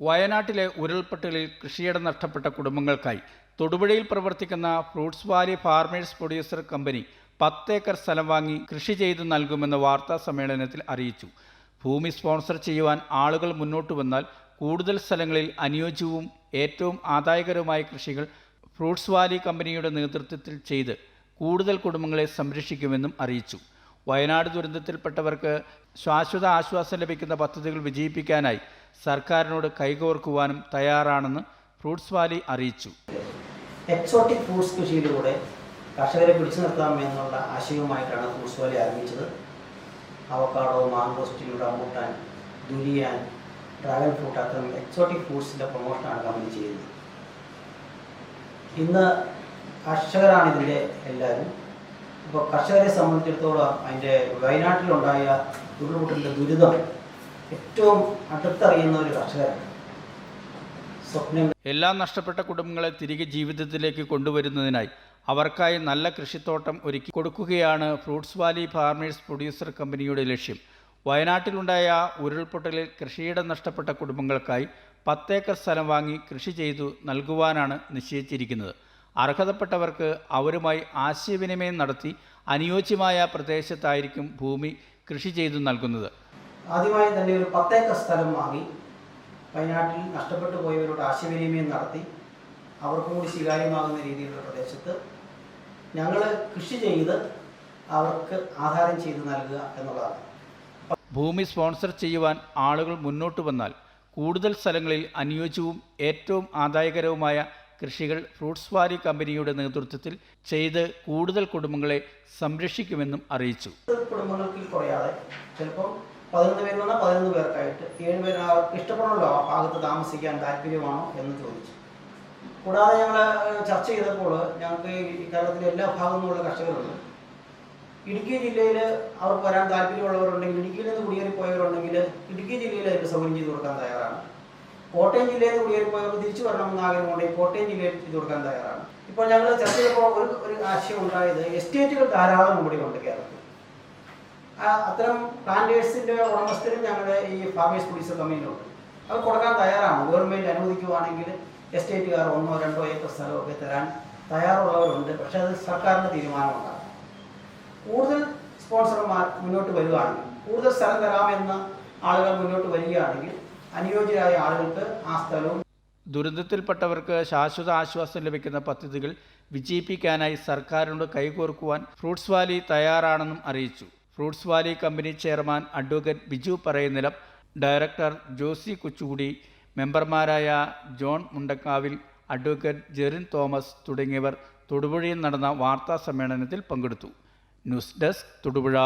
വയനാട്ടിലെ ഉരുൾപൊട്ടലിൽ കൃഷിയിടം നഷ്ടപ്പെട്ട കുടുംബങ്ങൾക്കായി തൊടുപുഴയിൽ പ്രവർത്തിക്കുന്ന fruits valley farmers producer company പത്തേക്കർ സ്ഥലം വാങ്ങി കൃഷി ചെയ്തു നൽകുമെന്ന് വാർത്താ സമ്മേളനത്തിൽ അറിയിച്ചു. ഭൂമി സ്പോൺസർ ചെയ്യുവാൻ ആളുകൾ മുന്നോട്ട് വന്നാൽ കൂടുതൽ സ്ഥലങ്ങളിൽ അനുയോജ്യവും ഏറ്റവും ആദായകരവുമായ കൃഷികൾ ഫ്രൂട്ട്സ് വാലി കമ്പനിയുടെ നേതൃത്വത്തിൽ ചെയ്ത് കൂടുതൽ കുടുംബങ്ങളെ സംരക്ഷിക്കുമെന്നും അറിയിച്ചു. വയനാട് ദുരന്തത്തിൽപ്പെട്ടവർക്ക് ശാശ്വത ആശ്വാസം ലഭിക്കുന്ന പദ്ധതികൾ വിജയിപ്പിക്കാനായി സർക്കാരിനോട് കൈകോർക്കുവാനും തയ്യാറാണെന്ന് ഫ്രൂട്ട്സ് വാലി അറിയിച്ചു. എക്സോട്ടിക് ഫ്രൂട്ട്സ് കൃഷിയിലൂടെ കർഷകരെ പിടിച്ചു നിർത്താം എന്നുള്ള ആശയവുമായിട്ടാണ് ഫ്രൂട്ട്സ് വാലി ആരംഭിച്ചത്. Avocado mangosteen rambutan durian dragon fruit അത്തരം എക്സോട്ടിക് ഫ്രൂട്ട്സിന്റെ പ്രൊമോഷനാണ് കമ്പനി ചെയ്യുന്നത്. ഇന്ന് കർഷകരാണ് ഇതിന്റെ എല്ലാവരും. ഇപ്പോൾ കർഷകരെ സംബന്ധിച്ചിടത്തോളം അതിന്റെ വയനാട്ടിലുണ്ടായ ഉരുൾപൊട്ടലിന്റെ ദുരിതം ഏറ്റവും അടുത്തറിയുന്ന ഒരു കർഷകരാണ്. എല്ലാം നഷ്ടപ്പെട്ട കുടുംബങ്ങളെ തിരികെ ജീവിതത്തിലേക്ക് കൊണ്ടുവരുന്നതിനായി അവർക്കായി നല്ല കൃഷിത്തോട്ടം ഒരുക്കി കൊടുക്കുകയാണ് ഫ്രൂട്ട്സ് വാലി ഫാർമേഴ്സ് പ്രൊഡ്യൂസർ കമ്പനിയുടെ ലക്ഷ്യം. വയനാട്ടിലുണ്ടായ ഉരുൾപൊട്ടലിൽ കൃഷിയിടം നഷ്ടപ്പെട്ട കുടുംബങ്ങൾക്കായി പത്തേക്കർ സ്ഥലം വാങ്ങി കൃഷി ചെയ്തു നൽകുവാനാണ് നിശ്ചയിച്ചിരിക്കുന്നത്. അർഹതപ്പെട്ടവർക്ക് അവരുമായി ആശയവിനിമയം നടത്തി അനുയോജ്യമായ പ്രദേശത്തായിരിക്കും ഭൂമി കൃഷി ചെയ്തു നൽകുന്നത്. ആദ്യമായി തന്നെ ഒരു പത്തേക്കർ സ്ഥലം വാങ്ങി വയനാട്ടിൽ നഷ്ടപ്പെട്ടു പോയവരോട് ആശയവിനിമയം നടത്തി. അവർക്കും കൂടി സ്വീകാര്യമാകുന്ന രീതിയിലുള്ള പ്രദേശത്ത് ഞങ്ങൾ കൃഷി ചെയ്ത് അവർക്ക് ആധാരം ചെയ്ത് നൽകുക എന്നുള്ളതാണ്. ഭൂമി സ്പോൺസർ ചെയ്യുവാൻ ആളുകൾ മുന്നോട്ട് വന്നാൽ കൂടുതൽ സ്ഥലങ്ങളിൽ അനുയോജ്യവും ഏറ്റവും ആദായകരവുമായ കൃഷികൾ ഫ്രൂട്ട്സ് വാരി കമ്പനിയുടെ നേതൃത്വത്തിൽ ചെയ്ത് കൂടുതൽ കുടുംബങ്ങളെ സംരക്ഷിക്കുമെന്നും അറിയിച്ചു. കുടുംബങ്ങൾക്ക് കുറയാതെ ചിലപ്പം പതിനൊന്ന് പേര് വന്നാൽ പതിനൊന്ന് പേർക്കായിട്ട്. ഏഴ് പേര് ഇഷ്ടപ്പെടണമല്ലോ ആ ഭാഗത്ത് താമസിക്കാൻ താല്പര്യമാണോ എന്ന് ചോദിച്ചു. കൂടാതെ ഞങ്ങൾ ചർച്ച ചെയ്തപ്പോൾ ഞങ്ങൾക്ക് ഈ കേരളത്തിലെ എല്ലാ ഭാഗത്തു നിന്നുള്ള കർഷകരുണ്ട്. ഇടുക്കി ജില്ലയിൽ അവർക്ക് വരാൻ താല്പര്യമുള്ളവരുണ്ടെങ്കിൽ ഇടുക്കിയിൽ നിന്ന് കുടിയേറി പോയവരുണ്ടെങ്കിൽ ഇടുക്കി ജില്ലയിൽ അതിന് സൗകര്യം ചെയ്ത് കൊടുക്കാൻ തയ്യാറാണ്. കോട്ടയം ജില്ലയിൽ നിന്ന് കുടിയേറി പോയവർക്ക് തിരിച്ചു വരണമെന്ന് ആഗ്രഹമുണ്ടെങ്കിൽ കോട്ടയം ജില്ലയിൽ ചെയ്തു കൊടുക്കാൻ തയ്യാറാണ്. ഇപ്പോൾ ഞങ്ങൾ ചർച്ച ചെയ്തപ്പോൾ ഒരു ഒരു ആശയം ഉണ്ടായത് എസ്റ്റേറ്റുകൾ ധാരാളം ഇവിടെ ഉണ്ട് കേരളത്തിൽ. അത്തരം പ്ലാന്റേഴ്സിന്റെ ഉടമസ്ഥരും ഞങ്ങളുടെ ഈ ഫാമേഴ്സ് പ്രൊഡ്യൂസർ കമ്പനിയിലുണ്ട് അത് കൊടുക്കാൻ തയ്യാറാണ്. ഗവൺമെന്റ് അനുവദിക്കുവാണെങ്കിൽ എസ്റ്റേറ്റുകാർ ഒന്നോ രണ്ടോ ഏക്കർ സ്ഥലമൊക്കെ തരാൻ തയ്യാറുള്ളവരുണ്ട്. പക്ഷെ അത് സർക്കാരിന്റെ തീരുമാനമുണ്ടാകും. കൂടുതൽ സ്പോൺസർമാർ മുന്നോട്ട് വരികയാണെങ്കിൽ കൂടുതൽ സ്ഥലം തരാമെന്ന ആളുകൾ മുന്നോട്ട് വരികയാണെങ്കിൽ അനുയോജ്യരായ ആളുകൾക്ക് ആ സ്ഥലവും ദുരന്തത്തിൽപ്പെട്ടവർക്ക് ശാശ്വത ആശ്വാസം ലഭിക്കുന്ന പദ്ധതികൾ വിജയിപ്പിക്കാനായി സർക്കാരിനോട് കൈകോർക്കുവാൻ ഫ്രൂട്ട്സ് വാലി തയ്യാറാണെന്നും അറിയിച്ചു. Fruits valley company chairman advocate Biju Parayunnilam director Josy Kuchukudi മെമ്പർമാരായ ജോൺ മുണ്ടക്കാവിൽ അഡ്വക്കേറ്റ് ജെറിൻ തോമസ് തുടങ്ങിയവർ തൊടുപുഴയിൽ നടന്ന വാർത്താ സമ്മേളനത്തിൽ പങ്കെടുത്തു. News desk Thodupuzha.